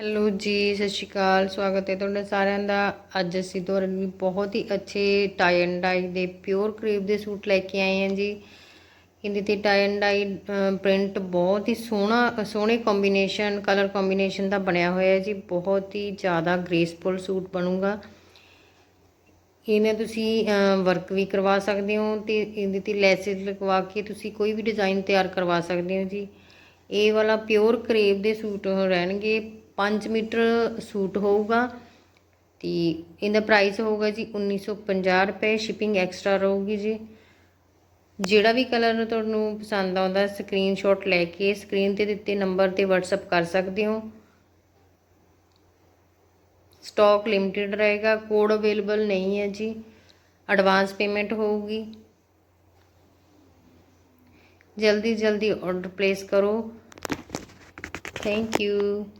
Hello ਜੀ, ਸਤਿ ਸ਼੍ਰੀ ਅਕਾਲ। ਸਵਾਗਤ ਹੈ ਤੁਹਾਡਾ ਸਾਰਿਆਂ ਦਾ। ਅੱਜ ਅਸੀਂ ਤੁਹਾਡੇ ਲਈ ਬਹੁਤ ਹੀ ਅੱਛੇ ਟਾਈ ਐਂਡ ਡਾਈ ਦੇ ਪਿਓਰ ਕਰੀਬ ਦੇ ਸੂਟ ਲੈ ਕੇ ਆਏ ਹਾਂ ਜੀ। ਇਹਦੇ ਤੇ ਟਾਈ ਐਂਡ ਡਾਈ ਪ੍ਰਿੰਟ ਬਹੁਤ ਹੀ ਸੋਹਣਾ, ਸੋਹਣੇ ਕੰਬੀਨੇਸ਼ਨ ਕਲਰ ਕੰਬੀਨੇਸ਼ਨ ਦਾ ਬਣਿਆ ਹੋਇਆ ਹੈ ਜੀ। ਬਹੁਤ ਹੀ ਜ਼ਿਆਦਾ ਗ੍ਰੇਸਫੁਲ ਸੂਟ ਬਣੂਗਾ। ਇਹਨੇ ਤੁਸੀਂ ਵਰਕ ਵੀ ਕਰਵਾ ਸਕਦੇ ਹੋ ਤੇ ਇਹਦੇ ਤੇ ਲੈਸਿਸ ਲਗਵਾ ਕੇ ਤੁਸੀਂ ਕੋਈ ਵੀ ਡਿਜ਼ਾਈਨ ਤਿਆਰ ਕਰਵਾ ਸਕਦੇ ਹੋ ਜੀ। ਇਹ ਵਾਲਾ ਪਿਓਰ ਕਰੇਵ ਦੇ ਸੂਟ ਰਹਿਣਗੇ 5 ਮੀਟਰ ਸੂਟ ਹੋਊਗਾ ਤੇ ਇਹਦਾ ਪ੍ਰਾਈਸ ਹੋਊਗਾ ਜੀ 1950 ਰੁਪਏ ਸ਼ਿਪਿੰਗ ਐਕਸਟਰਾ ਰਹੂਗੀ ਜੀ। ਜਿਹੜਾ ਵੀ ਕਲਰ ਤੁਹਾਨੂੰ ਪਸੰਦ ਆਉਂਦਾ ਸਕਰੀਨਸ਼ਾਟ ਲੈ ਕੇ ਸਕਰੀਨ ਤੇ ਦਿੱਤੇ ਨੰਬਰ ਤੇ WhatsApp ਕਰ ਸਕਦੇ ਹੋ। ਸਟਾਕ ਲਿਮਟਿਡ ਰਹੇਗਾ ਕੋਡ ਅਵੇਲੇਬਲ ਨਹੀਂ ਹੈ ਜੀ। ਐਡਵਾਂਸ ਪੇਮੈਂਟ ਹੋਊਗੀ। ਜਲਦੀ ਜਲਦੀ ਆਰਡਰ ਪਲੇਸ ਕਰੋ। thank you.